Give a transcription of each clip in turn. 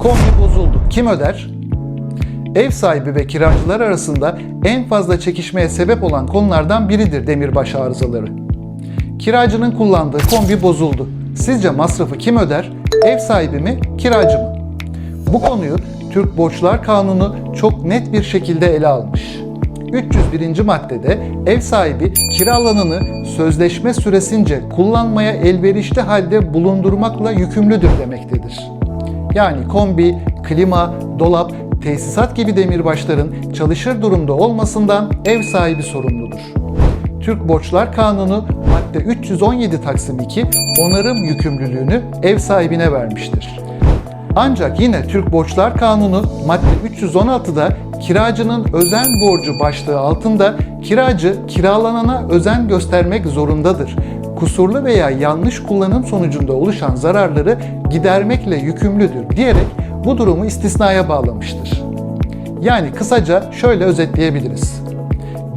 Kombi bozuldu. Kim öder? Ev sahibi ve kiracılar arasında en fazla çekişmeye sebep olan konulardan biridir demirbaş arızaları. Kiracının kullandığı kombi bozuldu. Sizce masrafı kim öder? Ev sahibi mi, kiracı mı? Bu konuyu Türk Borçlar Kanunu çok net bir şekilde ele almış. 301. maddede ev sahibi kiralananı sözleşme süresince kullanmaya elverişli halde bulundurmakla yükümlüdür demektedir. Yani kombi, klima, dolap, tesisat gibi demirbaşların çalışır durumda olmasından ev sahibi sorumludur. Türk Borçlar Kanunu madde 317 Taksim 2 onarım yükümlülüğünü ev sahibine vermiştir. Ancak yine Türk Borçlar Kanunu madde 316'da kiracının özen borcu başlığı altında kiracı kiralanana özen göstermek zorundadır. Kusurlu veya yanlış kullanım sonucunda oluşan zararları gidermekle yükümlüdür diyerek bu durumu istisnaya bağlamıştır. Yani kısaca şöyle özetleyebiliriz.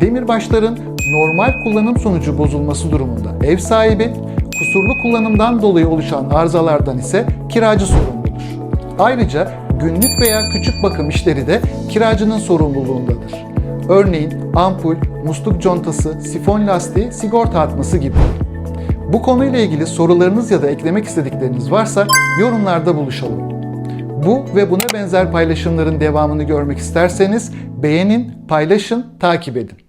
Demirbaşların normal kullanım sonucu bozulması durumunda ev sahibi, kusurlu kullanımdan dolayı oluşan arızalardan ise kiracı sorumludur. Ayrıca günlük veya küçük bakım işleri de kiracının sorumluluğundadır. Örneğin ampul, musluk contası, sifon lastiği, sigorta atması gibi. Bu konuyla ilgili sorularınız ya da eklemek istedikleriniz varsa yorumlarda buluşalım. Bu ve buna benzer paylaşımların devamını görmek isterseniz beğenin, paylaşın, takip edin.